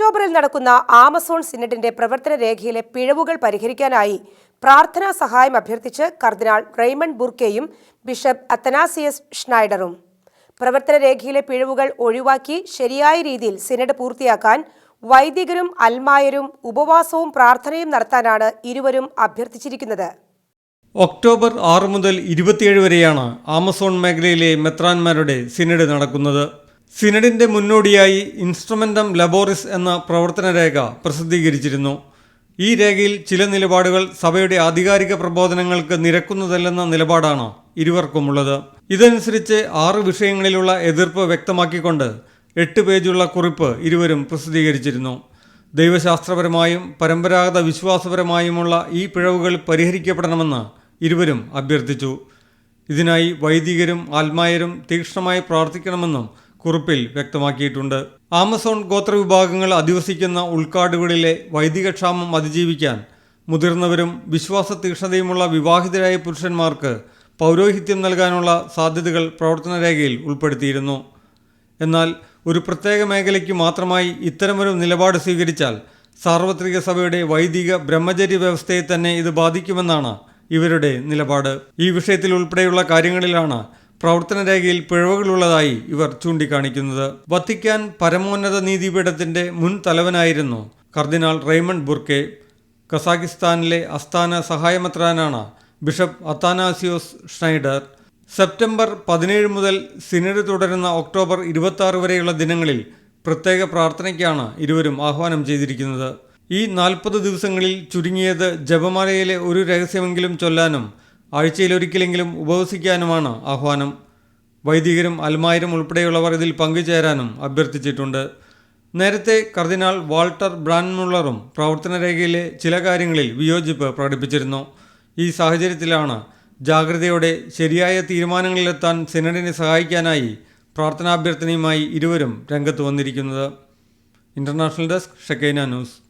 ഒക്ടോബറിൽ നടക്കുന്ന ആമസോൺ സിനഡിന്റെ പ്രവർത്തന രേഖയിലെ പിഴവുകൾ പരിഹരിക്കാനായി പ്രാർത്ഥനാ സഹായം അഭ്യർത്ഥിച്ച് കർദിനാൾ റെയ്മണ്ട് ബുർക്കെയും ബിഷപ്പ് അത്തനാസിയസ് ഷ്നൈഡറും. പ്രവർത്തന രേഖയിലെ പിഴവുകൾ ഒഴിവാക്കി ശരിയായ രീതിയിൽ സിനഡ് പൂർത്തിയാക്കാൻ വൈദികരും അൽമായരും ഉപവാസവും പ്രാർത്ഥനയും നടത്താനാണ് ഇരുവരും അഭ്യർത്ഥിച്ചിരിക്കുന്നത്. ഒക്ടോബർ ആറ് മുതൽ ഇരുപത്തിയേഴ് വരെയാണ് ആമസോൺ മേഖലയിലെ മെത്രാൻമാരുടെ സിനഡ് നടക്കുന്നത്. സിനഡിന്റെ മുന്നോടിയായി ഇൻസ്ട്രുമെന്റം ലബോറിസ് എന്ന പ്രവർത്തനരേഖ പ്രസിദ്ധീകരിച്ചിരുന്നു. ഈ രേഖയിൽ ചില നിലപാടുകൾ സഭയുടെ ആധികാരിക പ്രബോധനങ്ങൾക്ക് നിരക്കുന്നതല്ലെന്ന നിലപാടാണ് ഇരുവർക്കുമുള്ളത്. ഇതനുസരിച്ച് ആറ് വിഷയങ്ങളിലുള്ള എതിർപ്പ് വ്യക്തമാക്കിക്കൊണ്ട് എട്ട് പേജുള്ള കുറിപ്പ് ഇരുവരും പ്രസിദ്ധീകരിച്ചിരുന്നു. ദൈവശാസ്ത്രപരമായും പരമ്പരാഗത വിശ്വാസപരമായുമുള്ള ഈ പിഴവുകൾ പരിഹരിക്കപ്പെടണമെന്ന് ഇരുവരും അഭ്യർത്ഥിച്ചു. ഇതിനായി വൈദികരും ആത്മായരും തീക്ഷ്ണമായി പ്രാർത്ഥിക്കണമെന്നും കുറിപ്പിൽ വ്യക്തമാക്കിയിട്ടുണ്ട്. ആമസോൺ ഗോത്രവിഭാഗങ്ങൾ അധിവസിക്കുന്ന ഉൾക്കാടുകളിലെ വൈദികക്ഷാമം അതിജീവിക്കാൻ മുതിർന്നവരും വിശ്വാസ തീക്ഷ്ണതയുമുള്ള വിവാഹിതരായ പുരുഷന്മാർക്ക് പൗരോഹിത്യം നൽകാനുള്ള സാധ്യതകൾ പ്രവർത്തന രേഖയിൽ ഉൾപ്പെടുത്തിയിരുന്നു. എന്നാൽ ഒരു പ്രത്യേക മേഖലയ്ക്ക് മാത്രമായി ഇത്തരമൊരു നിലപാട് സ്വീകരിച്ചാൽ സാർവത്രിക സഭയുടെ വൈദിക ബ്രഹ്മചര്യ വ്യവസ്ഥയെ തന്നെ ഇത് ബാധിക്കുമെന്നാണ് ഇവരുടെ നിലപാട്. ഈ വിഷയത്തിൽ ഉൾപ്പെടെയുള്ള കാര്യങ്ങളിലാണ് പ്രവർത്തന രേഖയിൽ പിഴവുകളുള്ളതായി ഇവർ ചൂണ്ടിക്കാണിക്കുന്നത്. വത്തിക്കാൻ പരമോന്നത നീതിപീഠത്തിന്റെ മുൻ തലവനായിരുന്നു കർദിനാൾ റെയ്മണ്ട് ബുർക്കെ. കസാഖിസ്ഥാനിലെ അസ്ഥാന സഹായമത്രാനാണ് ബിഷപ്പ് അത്താനാസിയോസ് ഷ്നൈഡർ സെപ്റ്റംബർ പതിനേഴ് മുതൽ സിനഡ് തുടരുന്ന ഒക്ടോബർ ഇരുപത്തി വരെയുള്ള ദിനങ്ങളിൽ പ്രത്യേക പ്രാർത്ഥനയ്ക്കാണ് ഇരുവരും ആഹ്വാനം ചെയ്തിരിക്കുന്നത്. ഈ നാൽപ്പത് ദിവസങ്ങളിൽ ചുരുങ്ങിയത് ജപമാലയിലെ ഒരു രഹസ്യമെങ്കിലും ചൊല്ലാനും ആഴ്ചയിലൊരിക്കലെങ്കിലും ഉപവസിക്കാനുമാണ് ആഹ്വാനം. വൈദികരും അൽമായരും ഉൾപ്പെടെയുള്ളവർ ഇതിൽ പങ്കുചേരാനും അഭ്യർത്ഥിച്ചിട്ടുണ്ട്. നേരത്തെ കർദിനാൾ വാൾട്ടർ ബ്രാൻമുള്ളറും പ്രവർത്തനരേഖയിലെ ചില കാര്യങ്ങളിൽ വിയോജിപ്പ് പ്രകടിപ്പിച്ചിരുന്നു. ഈ സാഹചര്യത്തിലാണ് ജാഗ്രതയോടെ ശരിയായ തീരുമാനങ്ങളിലെത്താൻ സിനഡിനെ സഹായിക്കാനായി പ്രാർത്ഥനാഭ്യർത്ഥനയുമായി ഇരുവരും രംഗത്ത് വന്നിരിക്കുന്നത്. International desk Shekinah news.